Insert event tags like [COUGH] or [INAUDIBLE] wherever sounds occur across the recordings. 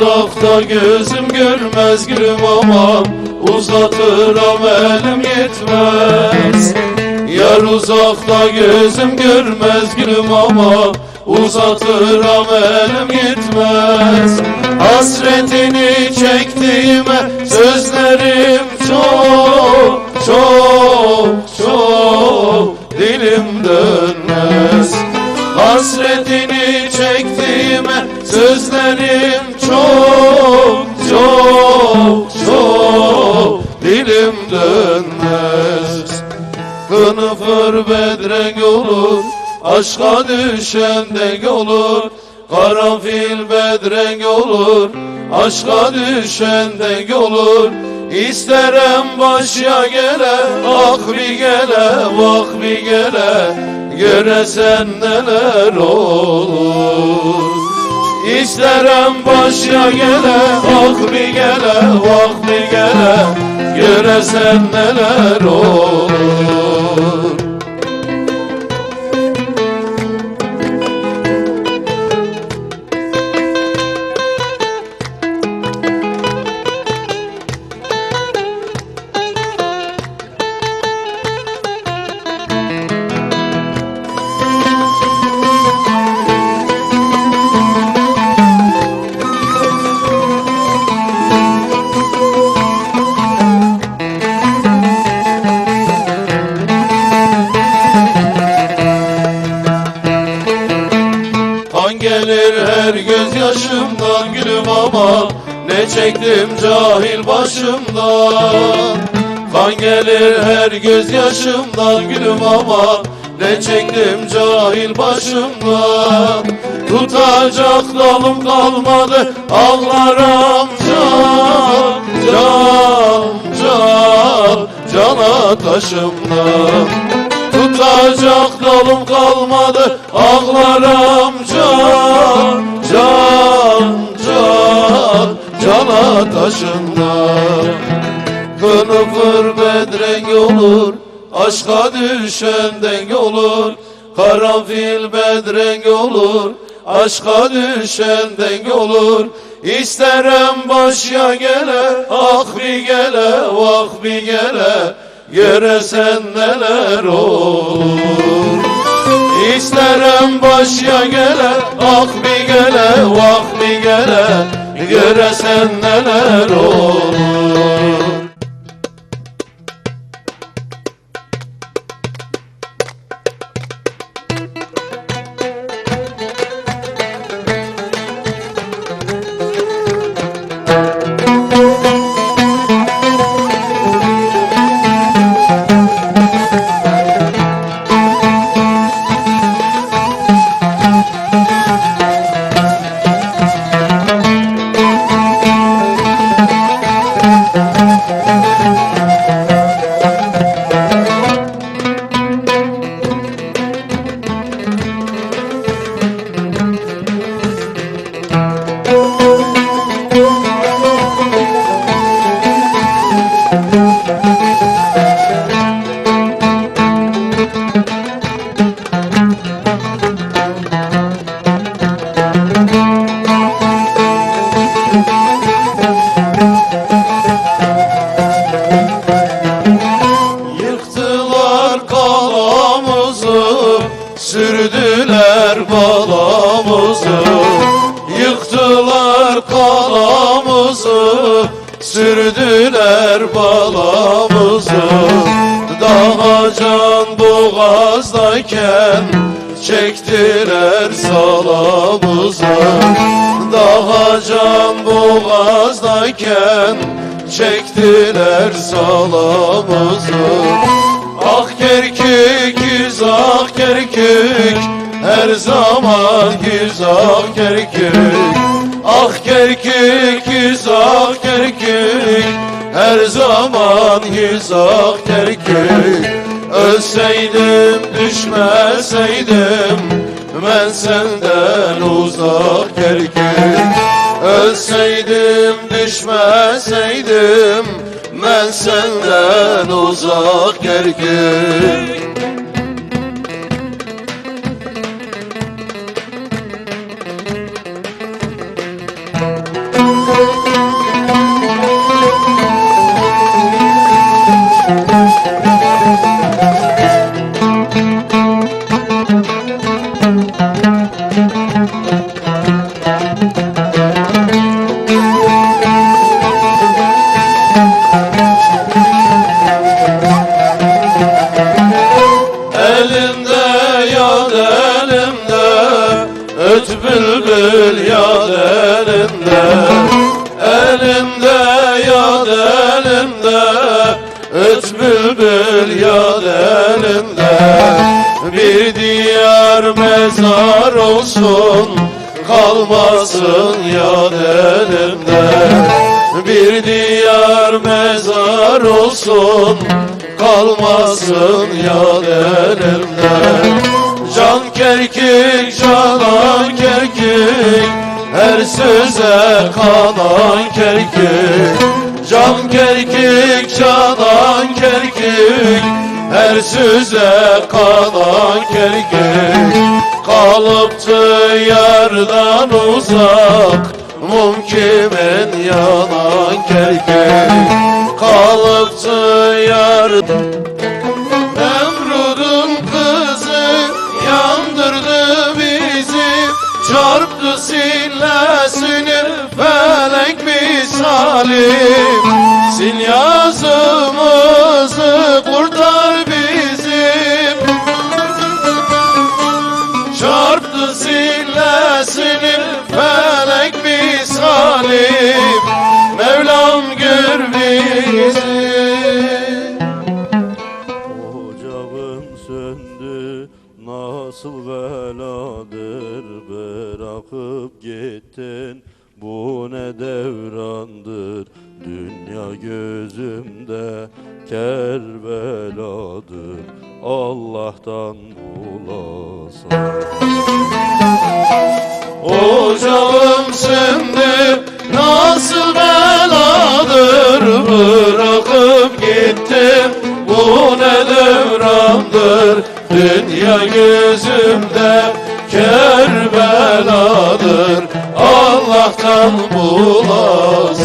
uzakta gözüm görmez gülüm ama Uzatırım elim yetmez. Yar uzakta gözüm görmez gülüm ama Uzatırım elim yetmez. Hasretini çektiğime sözlerim çok çok çok dilim dönmez. Hasretini çektiğime sözlerim çok çok çok dilim dönmez. Kınıfır bedrenk olur Aşka düşen denk olur Karanfil bedrenk olur Aşka düşen denk olur İsterem başya gele Ah bir gele Bak bir gele. Göresen neler olur Gele Bak bir gele Bak bir gele. Göresen neler olur Kan gelir her gözyaşımdan gülüm ama Ne çektim cahil başımdan? Kan gelir her gözyaşımdan gülüm ama Ne çektim cahil başımdan? Tutacak dalım kalmadı ağlarım can Can, can, cana taşımdan Tutacak dalım kalmadı ağlarım can Can, can, cana taşında. Kınıfır bedrenk olur Aşka düşen denk olur Karanfil bedrenk olur Aşka düşen denk olur İsterem başya gele Ah bir gele Vah bir gele Göresen neler olur? İsterem başya gele Ah bir gele Vah bir gele. Göresen neler olur salamızı. Ah kerkük yüz ah kerkük. Her zaman yüz ah kerkük. Ah kerkük yüz ah kerkük. Her zaman yüz ah kerkük. Ölseydim düşmeseydim ben senden uzak kerkük. Ölseydim düşmeseydim ben senden uzak kerkik Her söze kalan kerkik Kalıptı yardan uzak Mum kimin yanan kerkik Kalıptı yardan Nemrud'un kızı yandırdı bizi Çarptı sillesini felek misali. Silya bırakıp gittin. Bu ne devrandır Dünya gözümde. Kerbeladır Allah'tan bulasın Ocağım şimdi nasıl beladır? Bırakıp gittim. Bu ne devrandır Dünya gözümde? Kerbeladır bulasın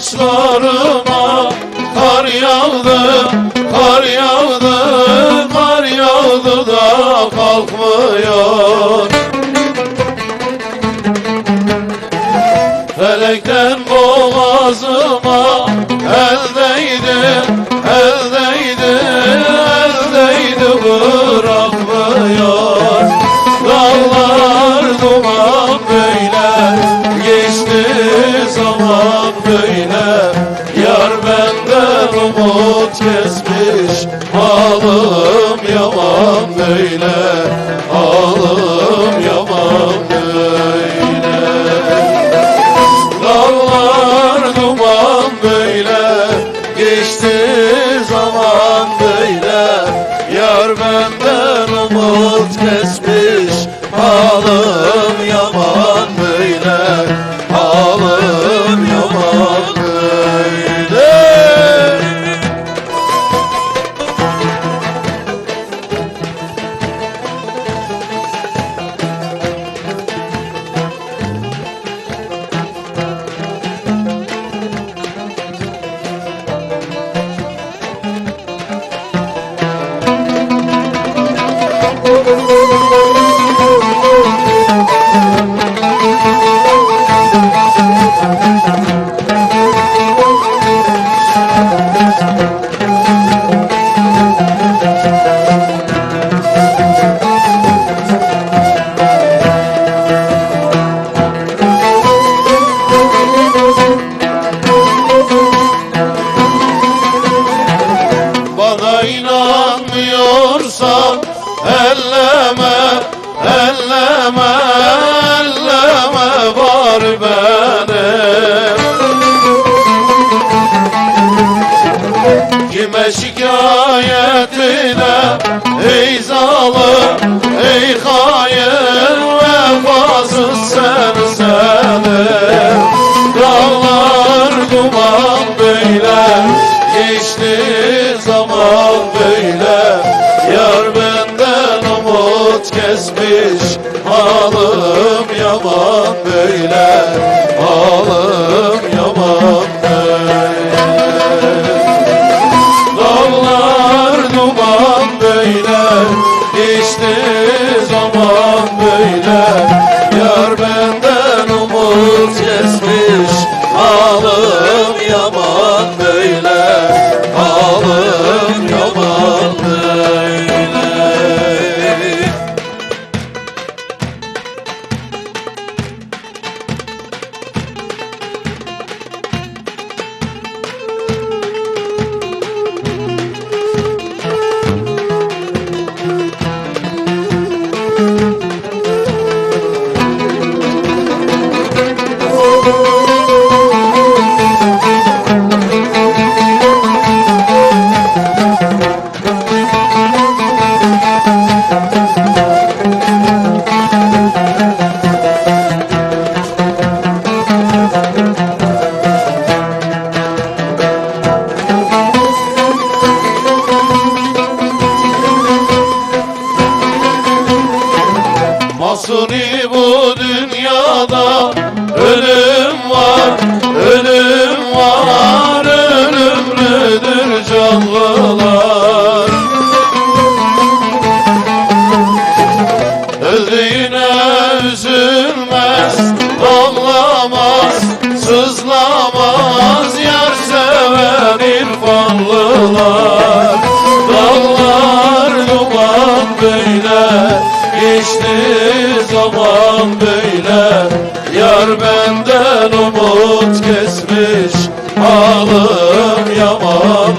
saçları Halım yaman böyle Halım yaman böyle Dağlar duman böyle Geçti zaman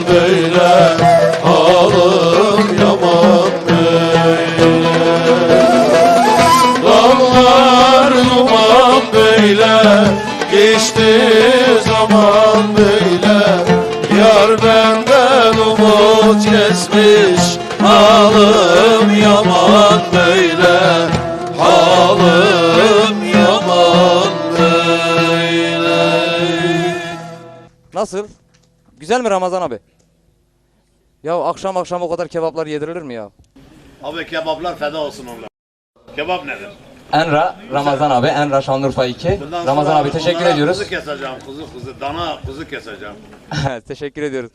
böyle, halim yaman böyle. Dağlar duman böyle Geçti zaman böyle Yar benden umut kesmiş Halim yaman böyle Halim yaman böyle Nasıl? Güzel mi Ramazan abi? Ya akşam akşam o kadar kebaplar yedirilir mi ya? Abi kebaplar feda olsun onlar. Kebap nedir? Enra Ramazan abi, Enra Şanlıurfa 2. Bundan Ramazan sonra abi teşekkür onlara ediyoruz. Kuzu keseceğim, kuzu kuzu, dana kuzu keseceğim. [LAUGHS] teşekkür ediyoruz.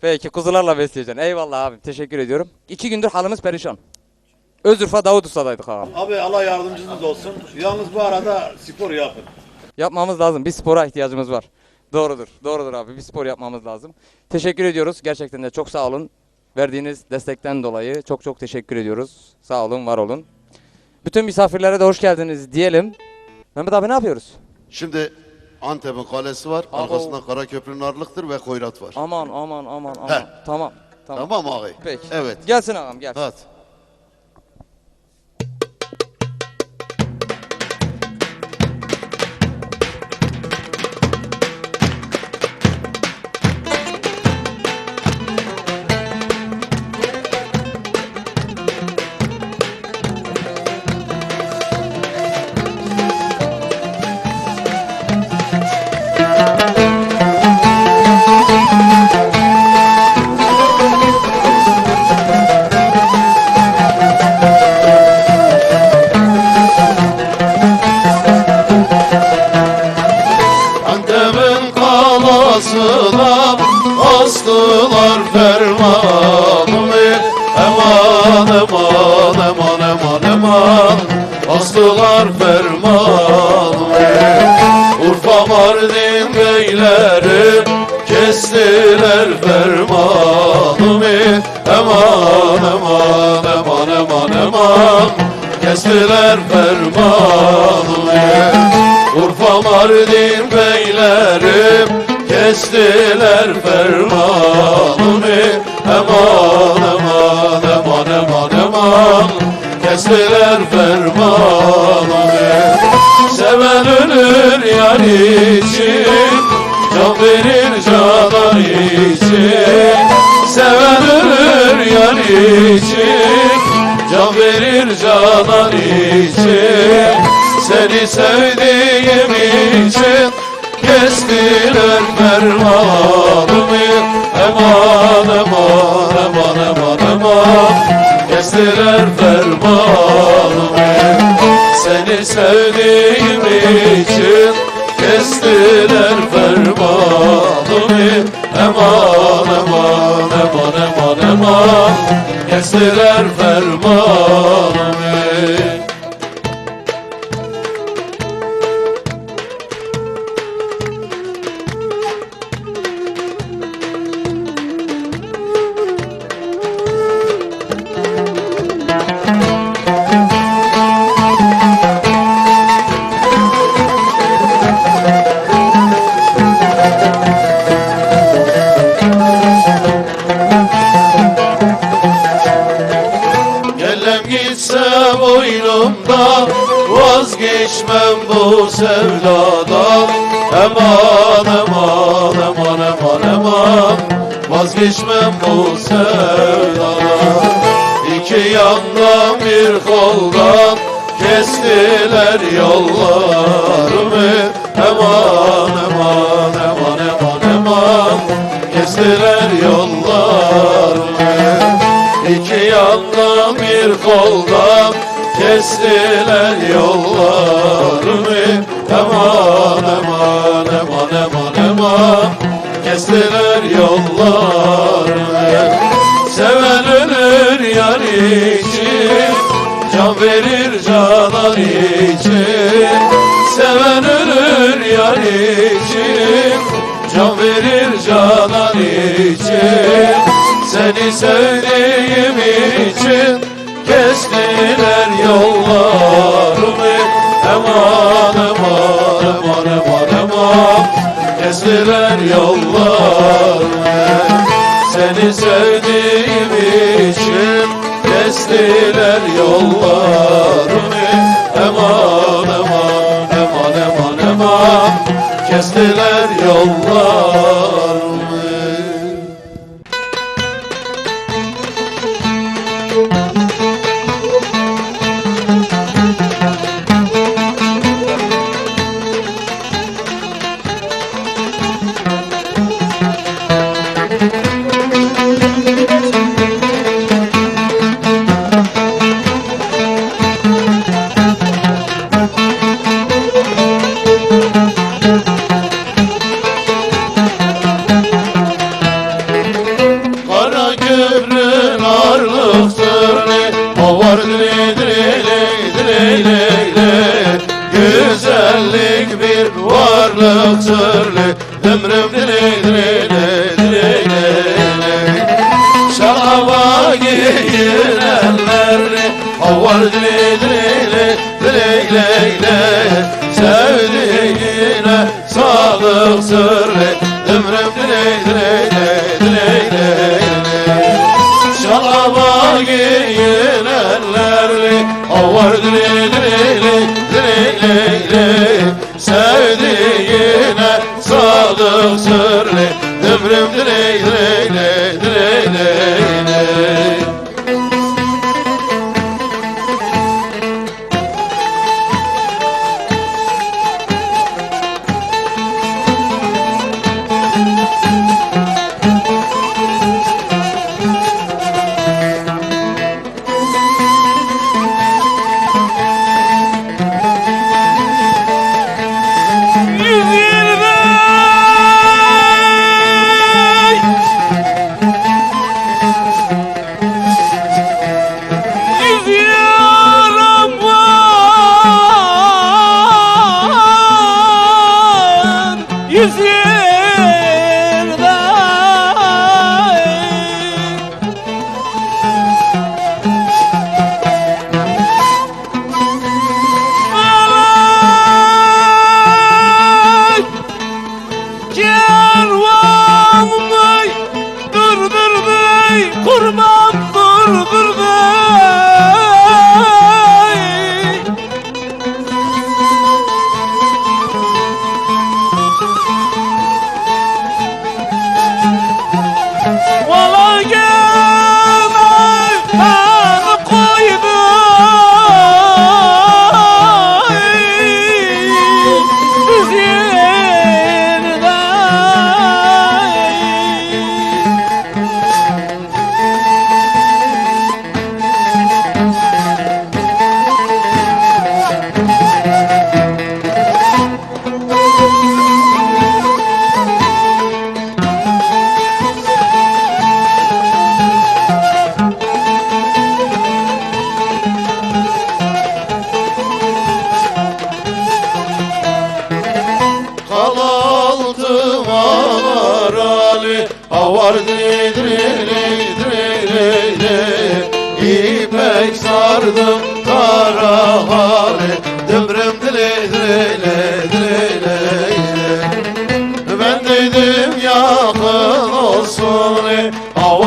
Peki kuzularla besleyeceksin. Eyvallah abi teşekkür ediyorum. İki gündür halimiz perişan. Özürfa Davut Usta'daydık abi. Abi Allah yardımcınız olsun. Yalnız bu arada spor yapın. Yapmamız lazım. Bir spora ihtiyacımız var. Doğrudur. Doğrudur abi. Bir spor yapmamız lazım. Teşekkür ediyoruz. Gerçekten de çok sağ olun. Verdiğiniz destekten dolayı çok çok teşekkür ediyoruz. Sağ olun, var olun. Bütün misafirlere de hoş geldiniz diyelim. Mehmet abi ne yapıyoruz? Şimdi Antep'in kalesi var. Abo. Arkasında Karaköprü Narlık'tır ve Koyrat var. Aman aman aman aman. Tamam. Tamam. Tamam ağabey. Peki. Evet. Gelsin ağam gelsin. Hadi. Kestiler fermanımı Urfa Mardin beylerim Kestiler fermanımı. Eman eman eman eman eman Kestiler fermanımı. Seven ölür yar için Can verir canan için. Seven ölür yar için Verir canan için Seni sevdiğim için Kestiler fermanımı Eman eman eman eman eman Kestiler fermanımı Seni sevdiğim için Kestiler fermanımı Eman eman eman eman eman Kestiler fermanımı Oh. Vazgeçmem bu sevdadan İki yandan bir koldan Kestiler yollarımı. Eman eman eman eman eman Kestiler yollarımı. İki yandan bir koldan Kestiler yollarımı. Eman eman eman eman eman Kestiler yollarımı Seven ölür yar için Can verir canan için. Seven ölür yar için Can verir canan için. Seni sevdiğim için Kestiler Kestiler yollarımı Seni sevdiğim için Kestiler yollarımı. Eman eman eman eman eman. Kestiler yollarımı la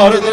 Lord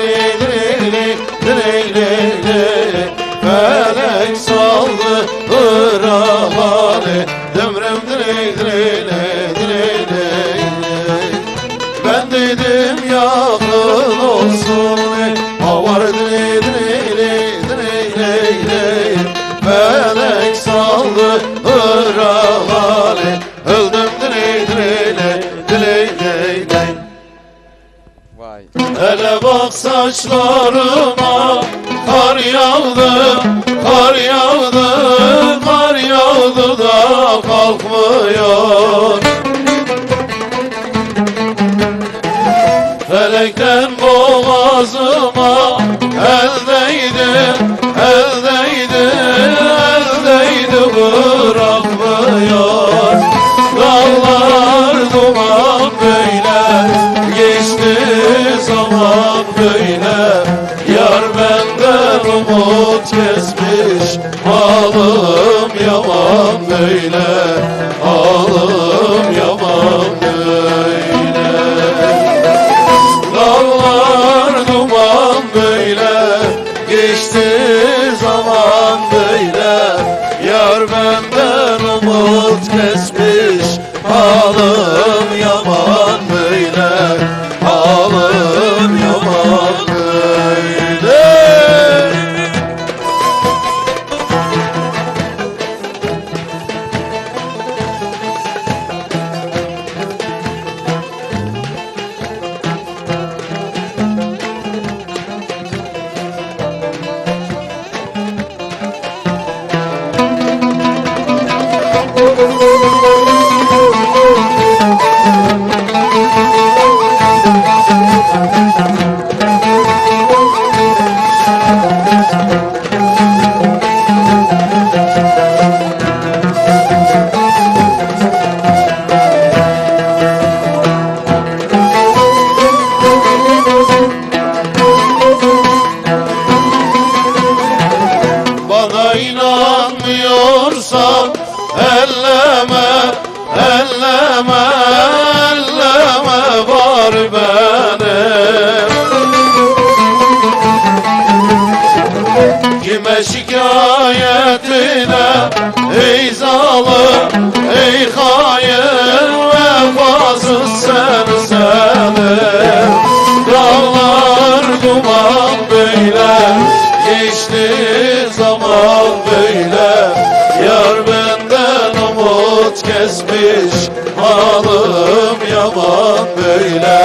Ey zalim, ey hain vefasız sen senin. Dağlar duman böyle Geçti zaman böyle. Yar benden umut kesmiş Halım yaman böyle.